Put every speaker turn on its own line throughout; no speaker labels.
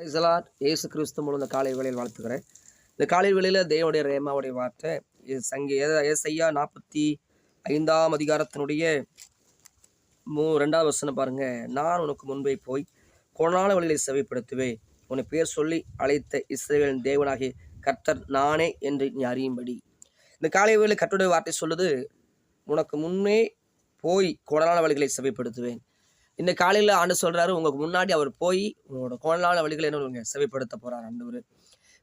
பிரைசலாட் இயேசு கிறிஸ்து மூலம் இந்த காலை வேளையில் வாழ்த்துக்கிறேன் இந்த காலை வேளையில் தேவனுடைய ரேமாவுடைய வார்த்தை இது சங்கி ஏசையா நாற்பத்தி ஐந்தாம் அதிகாரத்தினுடைய மூ ரெண்டாவது வசனம் பாருங்க. நான் உனக்கு முன்பே போய் கொனால வழிகளை செவைப்படுத்துவேன். உன்னை பேர் சொல்லி அழைத்த இஸ்ரேலின் தேவனாகிய கர்த்தர் நானே என்று நீ அறியும்படி. இந்த காலை வேளையில் கர்த்தருடைய வார்த்தை சொல்லுது உனக்கு முன்னே போய் கொடலான வழிகளை செவைப்படுத்துவேன். இந்த காலையில் ஆண்டு சொல்கிறாரு உங்களுக்கு முன்னாடி அவர் போய் உங்களோட கோணலான வழிகளை என்ன செவிப்படுத்த போகிறார் ஆண்டவர்.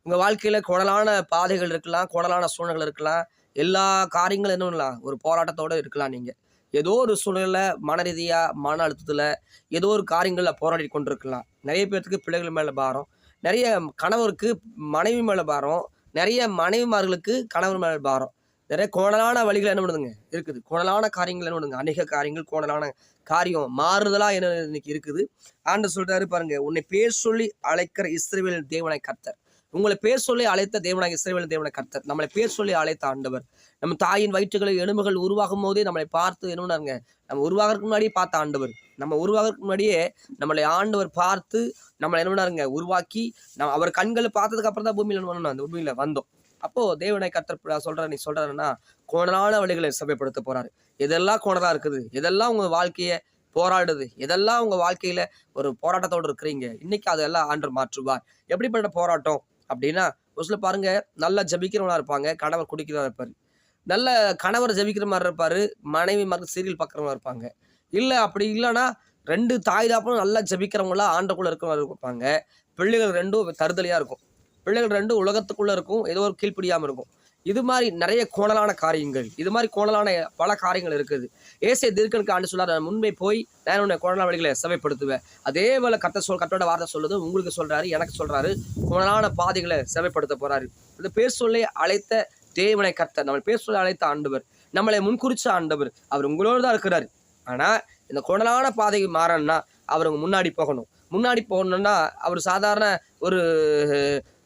உங்கள் வாழ்க்கையில் குடலான பாதைகள் இருக்கலாம் குடலான சூழ்நிலை இருக்கலாம் எல்லா காரியங்களும் என்ன பண்ணலாம்? ஒரு போராட்டத்தோட இருக்கலாம் நீங்கள் ஏதோ ஒரு சூழ்நிலை மன ரீதியாக மன அழுத்தத்தில் ஏதோ ஒரு காரியங்களில் போராடி கொண்டிருக்கலாம். நிறைய பேர்த்துக்கு பிள்ளைகள் மேலே பாரம் நிறைய கணவருக்கு மனைவி மேலே பாரம் நிறைய மனைவிமார்களுக்கு கணவர் மேலே பாரம். நிறைய கோணலான வழிகள் என்ன பண்ணுதுங்க? இருக்குது. கோணலான காரியங்கள் என்ன பண்ணுங்க அநேக காரியங்கள் கோணலான காரியம் மாறுதலாக என்ன இன்னைக்கு இருக்குது? ஆண்டு சொல்றாரு பாருங்க உன்னை பேர் சொல்லி அழைக்கிற இஸ்ரேவேல் தேவனை கர்த்தர். உங்களை பேர் சொல்லி அழைத்த தேவனாக இஸ்ரேவேல் தேவனை கர்த்தர். நம்மளை பேர் சொல்லி அழைத்த ஆண்டவர். நம்ம தாயின் வயிற்றுகளில் எலும்புகள் உருவாகும் போதே நம்மளை பார்த்து என்னன்னாருங்க நம்ம உருவாகிறதுக்கு முன்னாடியே பார்த்த ஆண்டவர். நம்ம உருவாகிறதுக்கு முன்னாடியே நம்மளை ஆண்டவர் பார்த்து நம்மளை என்ன பண்ணாருங்க? உருவாக்கி நம்ம அவர் கண்களை பார்த்ததுக்கு அப்புறம் தான் பூமியில் என்ன பண்ணணும் அந்த பூமியில் வந்தோம். அப்போ தேவனை கத்தர் சொல்ற நீ சொல்றாருன்னா கோணலான வழிகளை சபைப்படுத்த போறாரு. எதெல்லாம் கோணலா இருக்குது? எதெல்லாம் உங்க வாழ்க்கைய போராடுது? எதெல்லாம் உங்க வாழ்க்கையில ஒரு போராட்டத்தோடு இருக்கிறீங்க? இன்னைக்கு அதெல்லாம் ஆண்டு மாற்றுவார். எப்படிப்பட்ட போராட்டம் அப்படின்னா ஒரு சில பாருங்க நல்லா ஜபிக்கிறவங்களா இருப்பாங்க கணவர் குடிக்கிறவா இருப்பாரு. நல்ல கணவர் ஜபிக்கிற மாதிரி இருப்பாரு மனைவி மாதிரி சீரியல் பார்க்குறவங்க இருப்பாங்க. இல்லை அப்படி இல்லைன்னா ரெண்டு தாய் தாப்பனும் நல்லா ஜபிக்கிறவங்களாம் ஆண்டுக்குள்ள இருக்கிறவங்க இருப்பாங்க. பிள்ளைகள் ரெண்டும் தருதலையா இருக்கும். பிள்ளைகள் ரெண்டும் உலகத்துக்குள்ளே இருக்கும் ஏதோ ஒரு கீழ்ப்படியாமல் இருக்கும். இது மாதிரி நிறைய கோணலான காரியங்கள் இது மாதிரி கோணலான பல காரியங்கள் இருக்குது. ஏசை தீர்க்கனுக்கு ஆண்டு சொல்லார் நான் முன்பே போய் நான் உன்னை கோணலான வழிகளை செவைப்படுத்துவேன். அதே போல கத்த சொல் கட்டோட வார்த்தை சொல்லுது உங்களுக்கு சொல்கிறாரு எனக்கு சொல்கிறாரு கோணலான பாதைகளை செவைப்படுத்த போகிறாரு இந்த பேர் சொல்லி அழைத்த தேவனை கர்த்தர் நம்மளை பேர் சொல்லி அழைத்த ஆண்டவர் நம்மளை முன்குறிச்ச ஆண்டவர் அவர் உங்களோடு தான் இருக்கிறார். ஆனால் இந்த கோணலான பாதைக்கு மாறணும்னா அவர் முன்னாடி போகணும். முன்னாடி போகணுன்னா அவர் சாதாரண ஒரு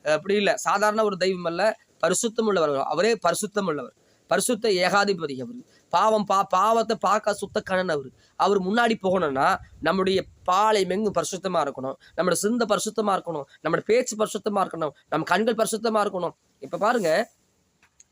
அப்படி இல்லை. சாதாரண ஒரு தெய்வம் அல்ல பரிசுத்தம் உள்ளவர் அவரே பரிசுத்தம் உள்ளவர். பரிசுத்த ஏகாதிபதி அவர். பாவம் பா பாவத்தை பார்க்க சுத்த கணன் அவர். அவர் முன்னாடி போகணும்னா நம்முடைய பாலை மெங்கும் பரிசுத்தமாக இருக்கணும். நம்மளோட சிந்த பரிசுத்தமாக இருக்கணும். நம்மளோட பேச்சு பரிசுத்தமாக இருக்கணும். நம்ம கண்கள் பரிசுத்தமாக இருக்கணும். இப்போ பாருங்கள்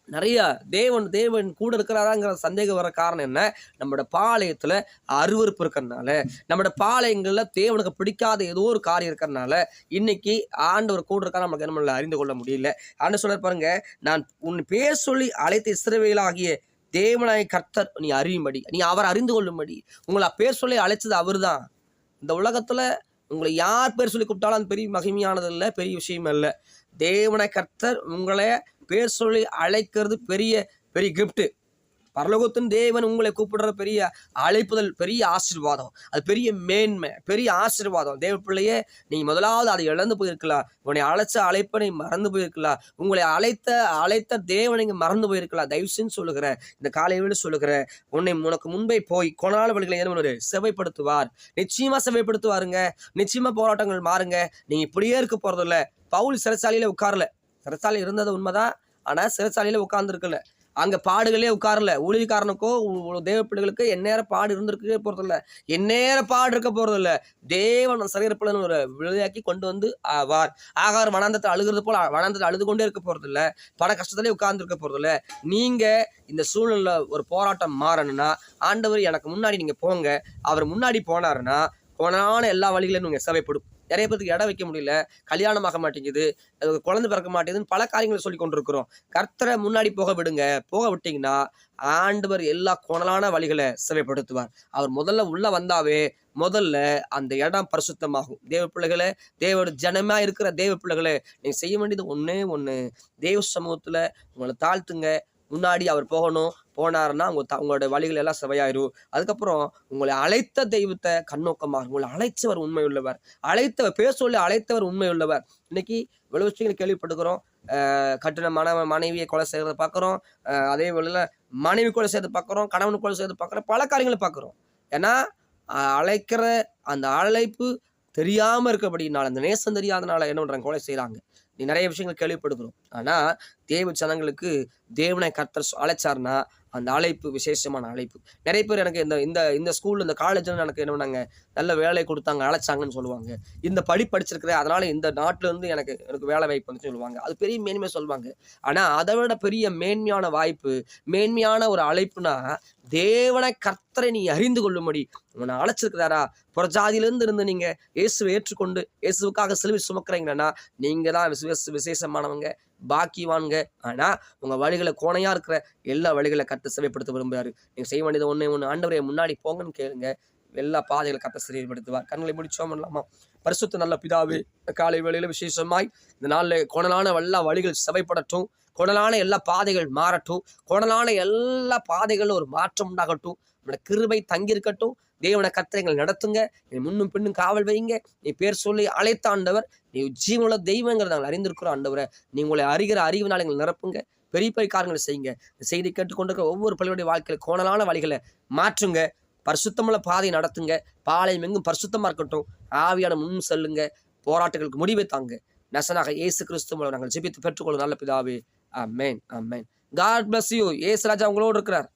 நிறைய தேவன் தேவன் கூட இருக்கிறாராங்கிற சந்தேகம் வர காரணம் என்ன? நம்மளோட பாளையத்தில் அருவறுப்பு இருக்கிறதுனால நம்மளோட பாளையங்களில் தேவனுக்கு பிடிக்காத ஏதோ ஒரு காரியம் இருக்கிறதுனால இன்னைக்கு ஆண்டவர் கூட இருக்கா நம்மளுக்கு நம்மளால அறிந்து கொள்ள முடியல. ஆண்டு சொல்ல பாருங்க நான் உன் பேர் சொல்லி அழைத்த இஸ்ரவேலாகிய தேவனாய் கர்த்தர் நீ அறியும்படி நீ அவர் அறிந்து கொள்ளும்படி உங்களை பேர் சொல்லி அழைச்சது அவர் தான் இந்த உலகத்தில் உங்களை யார் பேர் சொல்லி கூப்பிட்டாலும் அது பெரிய மகிமையானது இல்லை பெரிய விஷயம் இல்லை தேவனை கர்த்தர் உங்களை பேர் சொல்லி அழைக்கிறது பெரிய பெரிய கிஃப்ட்டு பரலோகத்தின் தேவன் உங்களை கூப்பிடுற பெரிய அழைப்புதல் பெரிய ஆசீர்வாதம். அது பெரிய மேன்மை பெரிய ஆசீர்வாதம். தேவ பிள்ளையே நீ முதலாவது அதை இழந்து போயிருக்கலாம். உன்னை அழைச்ச அழைப்பை நீ மறந்து போயிருக்கலாம். உங்களை அழைத்த அழைத்த தேவனை மறந்து போயிருக்கலாம். தயவுசெய்து சொல்லுகிறேன் இந்த காலையில் சொல்லுகிறேன் உன்னை உனக்கு முன்பே போய் கொனால வழிகளை என்ன செவைப்படுத்துவார். நிச்சயமா செவைப்படுத்துவாருங்க. நிச்சயமா போராட்டங்கள் மாறுங்க. நீங்க இப்படியே இருக்க போறதில்ல. பவுல் சிறைச்சாலையில உட்காரல. சிறைச்சாலை இருந்தது உண்மைதான். ஆனால் சிறைச்சாலையில் உட்கார்ந்துருக்கல. அங்கே பாடுகளே உட்காரல. ஊழியக்காரனுக்கோ உ- தேவ பிள்ளைகளுக்கு எந்நேரம் பாடு இருந்திருக்கே போகிறதில்ல எந்நேரம் பாடு இருக்க போகிறதில்ல தேவன் சரீரப்பலன் ஒரு விளையாக்கி கொண்டு வந்து ஆவார். ஆகார் வனாந்தத்தில் அழுகிறது போல் வனாந்தத்தில் அழுது கொண்டே இருக்க போகிறதில்ல பட கஷ்டத்திலே உட்கார்ந்துருக்க போகிறதில்ல நீங்கள் இந்த சூழ்நிலை ஒரு போராட்டம் மாறணும்னா ஆண்டவர் எனக்கு முன்னாடி நீங்கள் போங்க. அவர் முன்னாடி போனாருன்னா போனான எல்லா வழிகளிலும் நீங்கள் சேவைப்படும் நிறைய பேருக்கு இடம் வைக்க முடியல கல்யாணம் ஆக மாட்டேங்குது அது குழந்தை பிறக்க மாட்டேங்குதுன்னு பல காரியங்களை சொல்லி கொண்டிருக்கிறோம். கர்த்தரை முன்னாடி போக விடுங்க. போக விட்டீங்கன்னா ஆண்டவர் எல்லா கோணலான வழிகளை சிறைப்படுத்துவார் அவர் முதல்ல உள்ளே வந்தாவே முதல்ல அந்த இடம் பரிசுத்தமாகும். தேவ பிள்ளைகளே தேவோட ஜனமாக இருக்கிற தேவ பிள்ளைகளே நீங்கள் செய்ய வேண்டியது ஒன்றே ஒன்று தேவ சமூகத்தில் உங்களை தாழ்த்துங்க முன்னாடி அவர் போகணும் போனாருன்னா உங்க த- உங்களோட வழிகள் எல்லாம் செவையாயிரும். அதுக்கப்புறம் உங்களை அழைத்த தெய்வத்தை கண்ணோக்கமாக உங்களை அழைச்சவர் உண்மை உள்ளவர் அழைத்தவர் பேர் சொல்லி அழைத்தவர் உண்மை உள்ளவர் இன்னைக்கு இவ்வளவு விஷயங்கள் கேள்விப்பட்டுக்கிறோம் கட்டின மன மனைவியை கொலை செய்கிறத பார்க்குறோம். அதே வேளையில் மனைவி கொலை செய்யறத பார்க்குறோம் கணவன் கொலை செய்யறத பார்க்குறோம் பல காரியங்களை பார்க்குறோம். ஏன்னா அழைக்கிற அந்த அழைப்பு தெரியாமல் இருக்கபடினால அந்த நேசம் தெரியாதனால என்ன பண்ணுறாங்க கொலை செய்கிறாங்க நிறைய விஷயங்கள் கேள்விப்படுகிறோம் ஆனால் தேவ ஜனங்களுக்கு தேவனை கர்த்தர் அழைச்சார்னா அந்த அழைப்பு விசேஷமான அழைப்பு. நிறைய பேர் எனக்கு இந்த இந்த இந்த ஸ்கூல் இந்த காலேஜில் எனக்கு என்ன பண்ணாங்க நல்ல வேலை கொடுத்தாங்க அழைச்சாங்கன்னு சொல்லுவாங்க. இந்த படி படிச்சிருக்கிறேன் அதனால் இந்த நாட்டிலேருந்து எனக்கு எனக்கு வேலை வாய்ப்பு வந்து சொல்லுவாங்க. அது பெரிய மேன்மையாக சொல்லுவாங்க. ஆனால் அதை விட பெரிய மேன்மையான வாய்ப்பு மேன்மையான ஒரு அழைப்புனா தேவனை கர்த்தரை நீ அறிந்து கொள்ளும்படி. உன்னை அழைச்சிருக்கிறாரா? புறஜாதியிலேருந்து இருந்து நீங்கள் இயேசுவை ஏற்றுக்கொண்டு இயேசுவுக்காக சிலுவை சுமக்கிறீங்கன்னா நீங்கள் தான் விசேஷமானவங்க. பாக்கிவான்க ஆனால் உங்கள் வழிகளை கோணையாக இருக்கிற எல்லா வழிகளை கற்று சிறைப்படுத்த விரும்புறாரு. நீங்கள் செய்ய வேண்டியது ஒன்று ஒன்று ஆண்டவரையை முன்னாடி போங்கன்னு கேளுங்க. எல்லா பாதைகளை கத்த சிறைப்படுத்துவார் கண்களை முடிச்சோம் இல்லாமா பரிசுத்த நல்ல பிதாவே காலை வேளையில் விசேஷமாய் இந்த நாளில் கோணலான எல்லா வழிகள் சபைப்படட்டும் குணலான எல்லா பாதைகள் மாறட்டும். கோணலான எல்லா பாதைகளும் ஒரு மாற்றம் உண்டாகட்டும். நம்மளோட கிருபை தங்கியிருக்கட்டும். தேவன கத்திரங்கள் நடத்துங்க. நீ முன்னும் பின்னும் காவல் வைங்க நீ பேர் சொல்லி அழைத்த ஆண்டவர் நீ ஜீவனுள்ள தெய்வங்கிறத நாங்கள் அறிந்திருக்கிறோம் ஆண்டவரை. நீ உங்களை அறிகிற அறிவினால் எங்களை நிரப்புங்க. பெரிய பெரிய காரியங்களை செய்யுங்க. செய்தி கேட்டுக்கொண்டிருக்கிற ஒவ்வொரு பள்ளியுடைய வாழ்க்கையில் கோணலான வழிகளை மாற்றுங்க. பரிசுத்தமுள்ள பாதை நடத்துங்க. பாளையம் எங்கும் பரிசுத்தமாக இருக்கட்டும். ஆவியான முன் செல்லுங்க. போராட்டங்களுக்கு முடிவை தாங்க. நசனாக இயேசு கிறிஸ்து மூலம் நாங்கள் ஜெபித்து பெற்றுக்கொள்ளும் நல்ல பிதாவே. Amen amen God bless you Yesu ராஜா உங்களோடு இருக்கிறார்.